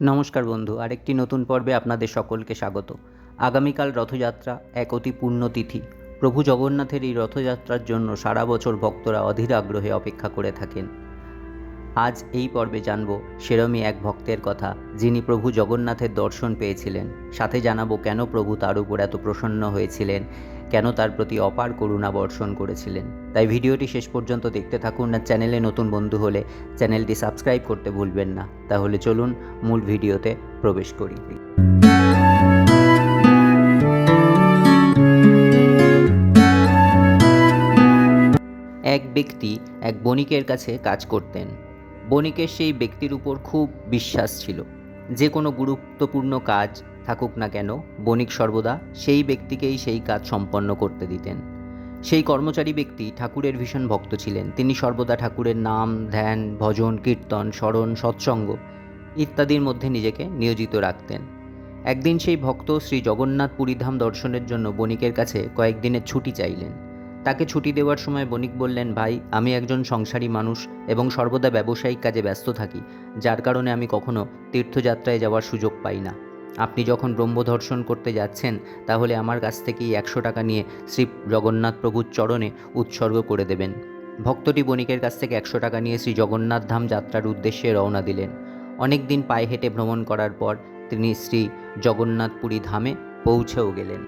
নমস্কার বন্ধু, আরেকটি নতুন পর্বে আপনাদের সকলকে স্বাগত। আগামীকাল রথযাত্রা এক অতি পুণ্যতিথি প্রভু জগন্নাথের এই রথযাত্রার জন্য সারা বছর ভক্তরা অধীর আগ্রহে অপেক্ষা করে থাকেন। আজ এই পর্বে জানব সেরমই এক ভক্তের কথা, যিনি প্রভু জগন্নাথের দর্শন পেয়েছিলেন। সাথে জানাব কেন প্রভু তার উপর এত প্রসন্ন হয়েছিলেন কেন তার প্রতি অপার করুণা বর্ষণ করেছিলেন। তাই ভিডিওটি শেষ পর্যন্ত দেখতে থাকুন না চ্যানেলে নতুন বন্ধু হলে চ্যানেলটি সাবস্ক্রাইব করতে ভুলবেন না। তাহলে চলুন মূল ভিডিওতে প্রবেশ করি। এক ব্যক্তি এক বণিকের কাছে কাজ করতেন। বণিকের সেই ব্যক্তির উপর খুব বিশ্বাস ছিল। যে কোনো গুরুত্বপূর্ণ কাজ থাকুক না কেন, বণিক সর্বদা সেই ব্যক্তিকেই সেই কাজ সম্পন্ন করতে দিতেন। সেই কর্মচারী ব্যক্তি ঠাকুরের ভীষণ ভক্ত ছিলেন। তিনি সর্বদা ঠাকুরের নাম, ধ্যান, ভজন, কীর্তন, স্মরণ, সৎসঙ্গ ইত্যাদির মধ্যে নিজেকে নিয়োজিত রাখতেন। একদিন সেই ভক্ত শ্রী জগন্নাথ পুরীধাম দর্শনের জন্য বণিকের কাছে কয়েকদিনের ছুটি চাইলেন। তাকে ছুটি দেওয়ার সময় বণিক বললেন, ভাই, আমি একজন সংসারী মানুষ এবং সর্বদা ব্যবসায়িক কাজে ব্যস্ত থাকি। যার কারণে আমি কখনো তীর্থযাত্রায় যাওয়ার সুযোগ পাই না। আপনি যখন ব্রহ্মদর্শন করতে যাচ্ছেন, তাহলে আমার কাছ থেকেই একশো টাকা নিয়ে শ্রী জগন্নাথ প্রভুর চরণে উৎসর্গ করে দেবেন। ভক্তটি বণিকের কাছ থেকে একশো টাকা নিয়ে শ্রী জগন্নাথ ধাম যাত্রার উদ্দেশ্যে রওনা দিলেন। অনেক দিন পায়ে হেঁটে ভ্রমণ করার পর তিনি শ্রী জগন্নাথপুরী ধামে পৌঁছেও গেলেন।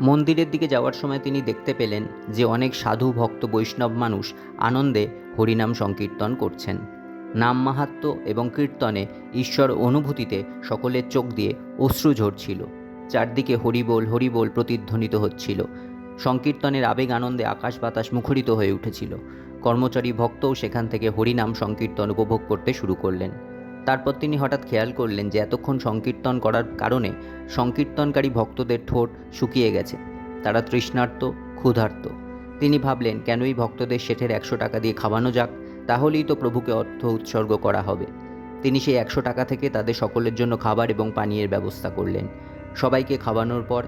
মন্দিরের দিকে যাওয়ার সময় তিনি দেখতে পেলেন যে অনেক সাধু ভক্ত বৈষ্ণব মানুষ আনন্দে হরিনাম সংকীর্তন করছেন। নাম মাহাত্ম্য এবং কীর্তনে ঈশ্বর অনুভূতিতে সকলের চোখ দিয়ে অশ্রু ঝরছিল। চারদিকে হরিবোল হরিবোল প্রতিধ্বনিত হচ্ছিল। সংকীর্তনের আবেগ আনন্দে আকাশ বাতাস মুখরিত হয়ে উঠেছিল। কর্মচারী ভক্তও সেখান থেকে হরিনাম সংকীর্তন উপভোগ করতে শুরু করলেন। তারপর তিনি হঠাৎ খেয়াল করলেন যে এতক্ষণ সংকীর্তন করার কারণে সংকীর্তনকারী ভক্তদের ঠোঁট শুকিয়ে গেছে। তারা তৃষ্ণার্ত, ক্ষুধার্ত। তিনি ভাবলেন, কেনই ভক্তদের শেঠের একশো টাকা দিয়ে খাওয়ানো যাক? তাহলেই তো প্রভুকে অর্থ উৎসর্গ করা হবে। তিনি সেই একশো টাকা থেকে তাদের সকলের জন্য খাবার এবং পানীয়ের ব্যবস্থা করলেন। সবাইকে খাওয়ানোর পর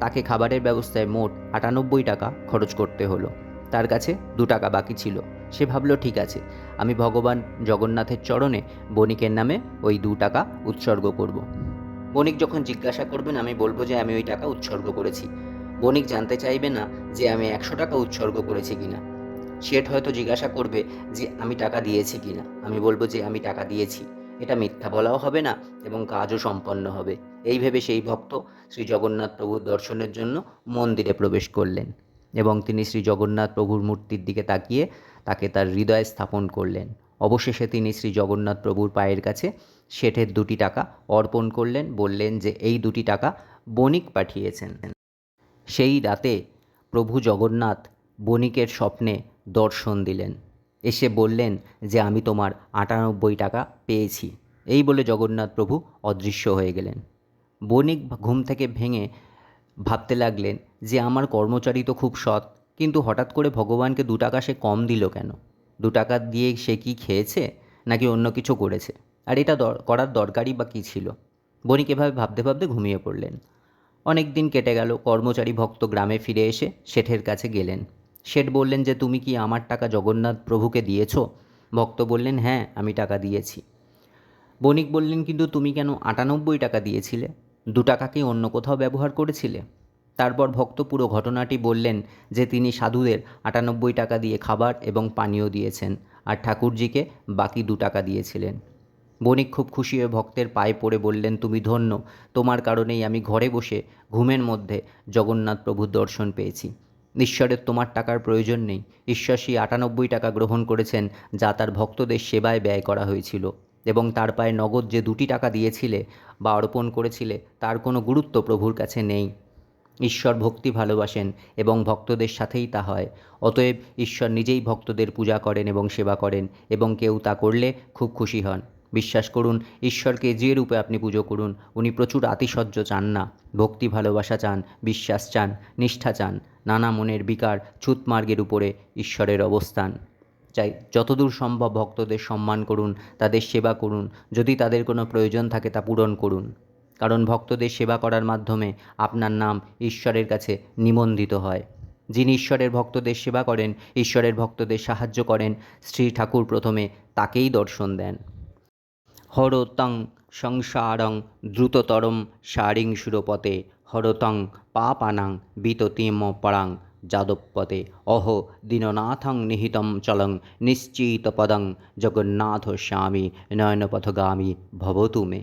তাকে খাবারের ব্যবস্থায় মোট আটানব্বই টাকা খরচ করতে হলো। তার কাছে দু টাকা বাকি ছিল। সে ভাবলো, ঠিক আছে, আমি ভগবান জগন্নাথের চরণে বণিকের নামে ওই দু টাকা উৎসর্গ করব। বণিক যখন জিজ্ঞাসা করবেন, আমি বলব যে আমি ওই টাকা উৎসর্গ করেছি। বণিক জানতে চাইবে না যে আমি একশো টাকা উৎসর্গ করেছি কিনা। শেঠ হয়তো জিজ্ঞাসা করবে যে আমি টাকা দিয়েছি কিনা। আমি বলব যে আমি টাকা দিয়েছি। এটা মিথ্যা বলাও হবে না এবং কাজও সম্পন্ন হবে। এই ভেবে সেই ভক্ত শ্রী জগন্নাথ প্রভুর দর্শনের জন্য মন্দিরে প্রবেশ করলেন এবং তিনি শ্রী জগন্নাথ প্রভুর মূর্তির দিকে তাকিয়ে তাকে তার হৃদয়ে স্থাপন করলেন। অবশেষে তিনি শ্রী জগন্নাথ প্রভুর পায়ের কাছে শেঠের দুটি টাকা অর্পণ করলেন, বললেন যে এই দুটি টাকা বণিক পাঠিয়েছেন। সেই রাতে প্রভু জগন্নাথ বণিকের স্বপ্নে দর্শন দিলেন। এসে বললেন যে, আমি তোমার আটানব্বই টাকা পেয়েছি। এই বলে জগন্নাথ প্রভু অদৃশ্য হয়ে গেলেন। বণিক ঘুম থেকে ভেঙে ভাবতে লাগলেন যে, আমার কর্মচারী তো খুব সৎ, কিন্তু হঠাৎ করে ভগবানকে দু টাকা সে কম দিল কেন? দু টাকা দিয়ে সে কি খেয়েছে, নাকি অন্য কিছু করেছে? আর এটা করার দরকারই বা কী ছিল? বণিক এভাবে ভাবতে ভাবতে ঘুমিয়ে পড়লেন। অনেক দিন কেটে গেল। কর্মচারী ভক্ত গ্রামে ফিরে এসে শেঠের কাছে গেলেন। শেঠ বললেন যে, তুমি কি আমার টাকা জগন্নাথ প্রভুকে দিয়েছ? ভক্ত বললেন হ্যাঁ আমি টাকা দিয়েছি। বণিক বললেন, কিন্তু তুমি কেন আটানব্বই টাকা দিয়েছিলে? দু টাকা কি অন্য কোথাও ব্যবহার করেছিলে? তারপর ভক্ত পুরো ঘটনাটি বললেন যে, তিনি সাধুদের আটানব্বই টাকা দিয়ে খাবার এবং পানীয় দিয়েছেন আর ঠাকুরজিকে বাকি দু টাকা দিয়েছিলেন। বণিক খুব খুশি হয়ে ভক্তের পায়ে পড়ে বললেন, তুমি ধন্য, তোমার কারণেই আমি ঘরে বসে ঘুমের মধ্যে জগন্নাথ প্রভুর দর্শন পেয়েছি। ঈশ্বরের তোমার টাকার প্রয়োজন নেই। ঈশ্বর সেই আটানব্বই টাকা গ্রহণ করেছেন, যা তার ভক্তদের সেবায় ব্যয় করা হয়েছিল। এবং তার পায়ে নগদ যে দুটি টাকা দিয়েছিলে বা অর্পণ করেছিলে, তার কোনো গুরুত্ব প্রভুর কাছে নেই। ঈশ্বর ভক্তি ভালোবাসেন এবং ভক্তদের সাথেই তা হয়। অতএব ঈশ্বর নিজেই ভক্তদের পূজা করেন এবং সেবা করেন এবং কেউ তা করলে খুব খুশি হন। বিশ্বাস করুন, ঈশ্বরকে যে রূপে আপনি পুজো করুন, উনি প্রচুর আতিশয্য চান না। ভক্তি ভালোবাসা চান, বিশ্বাস চান, নিষ্ঠা চান, নানা মনের বিকার ছুতমার্গের উপরে ঈশ্বরের অবস্থান। চাই যতদূর সম্ভব ভক্তদের সম্মান করুন, তাদের সেবা করুন, যদি তাদের কোনো প্রয়োজন থাকে তা পূরণ করুন। কারণ ভক্তদের সেবা করার মাধ্যমে আপনার নাম ঈশ্বরের কাছে নিবন্ধিত হয়। যিনি ঈশ্বরের ভক্তদের সেবা করেন, ঈশ্বরের ভক্তদের সাহায্য করেন, শ্রী ঠাকুর প্রথমে তাকেই দর্শন দেন। হর তং সংসারং দ্রুততরম সারিং সুরপতে, হরতং পাপানাং বিততিম পরাং যাদবপতে অহ দীননাথং নিহিতম চলং নিশ্চিতপদং জগন্নাথ স্বামী নয়নপথগামী ভবতু মে।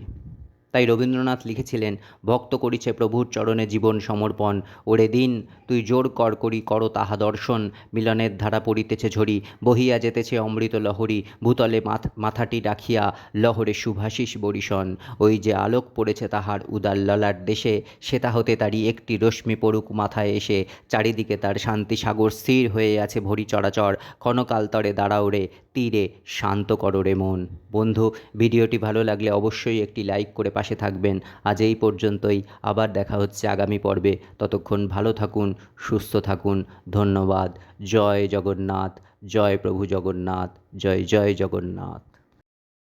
তাই রবীন্দ্রনাথ লিখেছিলেন, ভক্ত করিছে প্রভুর চরণে জীবন সমর্পণ, ওরে দিন তুই জোর কর করি, কর তাহা দর্শন, মিলনের ধারা পড়িতেছে ঝরি বহিয়া যেতেছে অমৃত লহরী, ভূতলে মাথ- মাথাটি রাখিয়া লহরে সুভাষিস বরিশন, ওই যে আলোক পড়েছে তাহার উদার ললার দেশে সেটা হতে তারই একটি রশ্মি পড়ুক মাথায় এসে, চারিদিকে তার শান্তি সাগর স্থির হয়ে আছে ভরি চরাচর, ক্ষণকাল তরে দাঁড়াও রে, তীরে শান্ত করো রে মন। বন্ধু, ভিডিওটি ভালো লাগলে অবশ্যই একটি লাইক করে পাশে থাকবেন। আজ এই পর্যন্তই। আবার দেখা হচ্ছে আগামী পর্বে। ততক্ষণ ভালো থাকুন, সুস্থ থাকুন। ধন্যবাদ। জয় জগন্নাথ, জয় প্রভু জগন্নাথ, জয় জয় জগন্নাথ।